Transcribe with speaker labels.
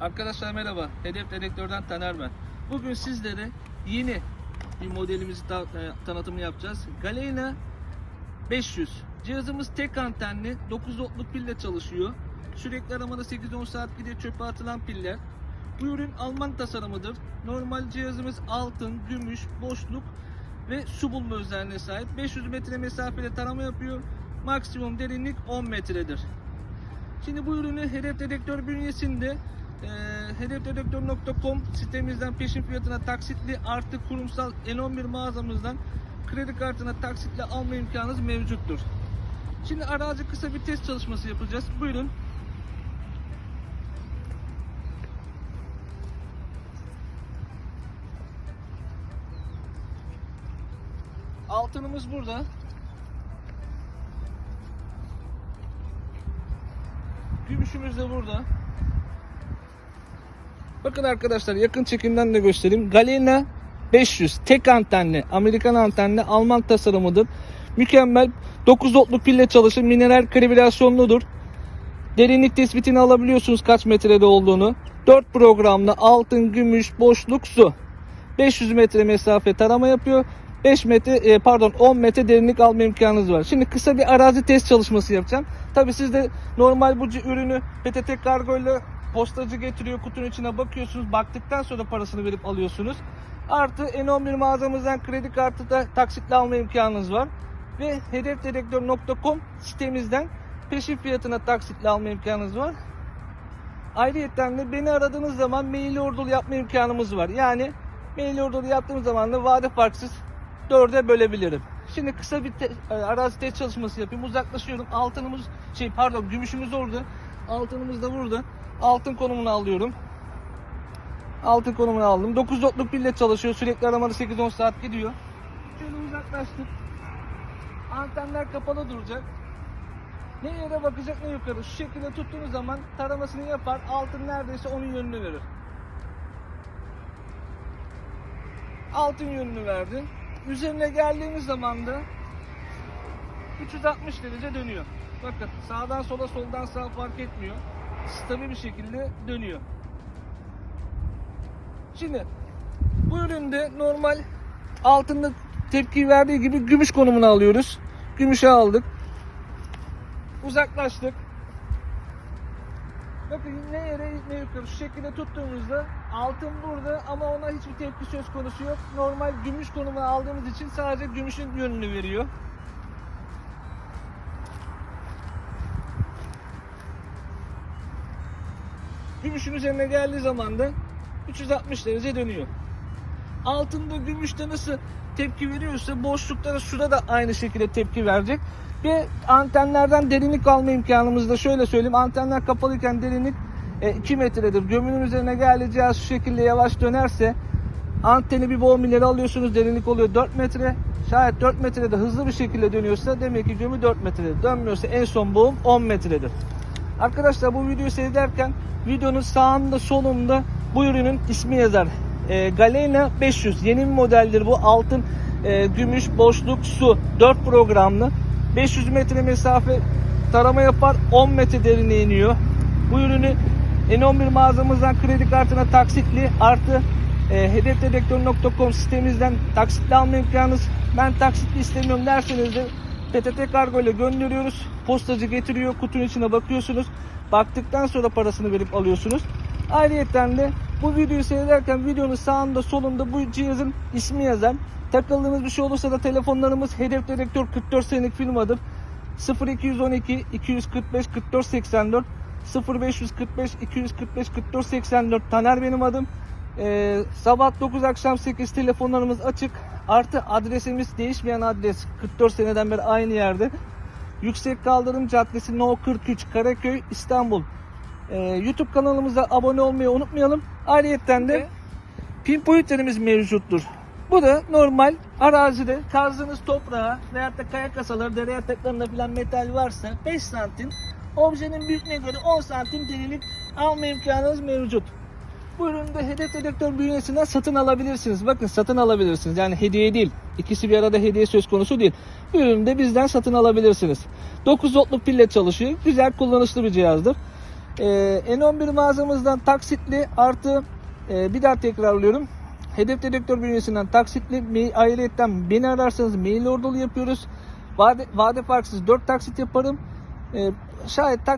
Speaker 1: Arkadaşlar merhaba. Hedef Dedektör'den Taner ben. Bugün sizlere yeni bir modelimizi ta- e, tanıtımını yapacağız. Galena 500. Cihazımız tek antenli, 9 voltluk pille çalışıyor. Sürekli aramada 8-10 saat gidiyor çöpe atılan piller. Bu ürün Alman tasarımıdır. Normal cihazımız altın, gümüş, boşluk ve su bulma özelliğine sahip. 500 metre mesafede tarama yapıyor. Maksimum derinlik 10 metredir. Şimdi bu ürünü Hedef Dedektör bünyesinde hedefdedektör.com sitemizden peşin fiyatına taksitli artı kurumsal N11 mağazamızdan kredi kartına taksitle alma imkanınız mevcuttur. Şimdi arazi kısa bir test çalışması yapacağız. Buyurun. Altınımız burada. Gümüşümüz de burada. Bakın arkadaşlar yakın çekimden de göstereyim. Galena 500 tek antenli, Amerikan antenli, Alman tasarımıdır. Mükemmel 9 voltluk pille çalışır. Mineral kalibrasyonludur. Derinlik tespitini alabiliyorsunuz kaç metrede olduğunu. 4 programlı altın, gümüş, boşluk, su. 500 metre mesafe tarama yapıyor. 5 metre e, pardon 10 metre derinlik alma imkanınız var. Şimdi kısa bir arazi test çalışması yapacağım. Tabi siz de normal bu ürünü PTT kargo ile postacı getiriyor kutunun içine bakıyorsunuz. Baktıktan sonra parasını verip alıyorsunuz. Artı N11 mağazamızdan kredi kartı da taksitle alma imkanınız var. Ve hedefdedektör.com sitemizden peşin fiyatına taksitle alma imkanınız var. Ayrıyeten de beni aradığınız zaman mail ordulu yapma imkanımız var. Yani mail ordulu yaptığım zaman da vade farksız dörde bölebilirim. Şimdi kısa bir te- e, arazi test çalışması yapayım. Uzaklaşıyorum. Altınımız şey pardon gümüşümüz orada. Altınımız da burada. Altın konumunu alıyorum. Altın konumunu aldım. 9 voltluk pille çalışıyor. Sürekli aramada 8-10 saat gidiyor. Şöyle uzaklaştık. Antenler kapalı duracak. Ne yere bakacak ne yukarı. Şu şekilde tuttuğunuz zaman taramasını yapar. Altın neredeyse onun yönünü verir. Altın yönünü verdi. Üzerine geldiğimiz zaman da 360 derece dönüyor. Bakın sağdan sola soldan sağa fark etmiyor. Stabil bir şekilde dönüyor. Şimdi bu üründe normal altında tepki verdiği gibi gümüş konumunu alıyoruz. Gümüşe aldık. Uzaklaştık. Bakın ne yere ne yukarı şu şekilde tuttuğumuzda altın burada ama ona hiçbir tepki söz konusu yok. Normal gümüş konumunu aldığımız için sadece gümüşün yönünü veriyor. Gümüşün üzerine geldiği zaman da 360 derece dönüyor. Altında gümüşte nasıl tepki veriyorsa boşlukta da şurada da aynı şekilde tepki verecek. Ve antenlerden derinlik alma imkanımız da şöyle söyleyeyim. Antenler kapalıyken derinlik e, 2 metredir. Gömünün üzerine cihaz şu şekilde yavaş dönerse anteni bir boğum ileri alıyorsunuz. Derinlik oluyor 4 metre. Şayet 4 metrede hızlı bir şekilde dönüyorsa demek ki gömü 4 metrede. Dönmüyorsa en son boğum 10 metredir. Arkadaşlar bu videoyu seyrederken videonun sağında solunda bu ürünün ismi yazar. E, Galena 500 yeni bir modeldir bu. Altın, e, gümüş, boşluk, su 4 programlı. 500 metre mesafe tarama yapar 10 metre derine iniyor. Bu ürünü N11 mağazamızdan kredi kartına taksitli artı e, hedefdedektör.com sitemizden taksitli alma imkanınız. Ben taksitli istemiyorum derseniz de PTT kargo ile gönderiyoruz. Postacı getiriyor. Kutunun içine bakıyorsunuz. Baktıktan sonra parasını verip alıyorsunuz. Ayrıyeten de bu videoyu seyrederken videonun sağında solunda bu cihazın ismi yazar. Takıldığınız bir şey olursa da telefonlarımız Hedef Dedektör 44 senelik firmadır. 0212 245 44 84 0545 245 44 84 Taner benim adım. Ee, sabah 9 akşam 8 telefonlarımız açık. Artı adresimiz değişmeyen adres. 44 seneden beri aynı yerde. Yüksek Kaldırım Caddesi No 43 Karaköy İstanbul. Ee, YouTube kanalımıza abone olmayı unutmayalım. Ayrıyeten de pinpointlerimiz mevcuttur. Bu da normal arazide kazdığınız toprağa veyahut da kaya kasaları, dere yataklarında falan metal varsa 5 santim objenin büyüklüğüne göre 10 santim derinlik alma imkanınız mevcut. Bu ürünü de hedef dedektör bünyesinden satın alabilirsiniz. Bakın satın alabilirsiniz. Yani hediye değil. İkisi bir arada hediye söz konusu değil. Bir ürünü bizden satın alabilirsiniz. 9 voltluk pille çalışıyor. Güzel kullanışlı bir cihazdır. Ee, N11 mağazamızdan taksitli artı e, bir daha tekrarlıyorum. Hedef dedektör bünyesinden taksitli ayrıyetten beni ararsanız mail ordulu yapıyoruz. Vade, vade farksız 4 taksit yaparım. E, şayet tak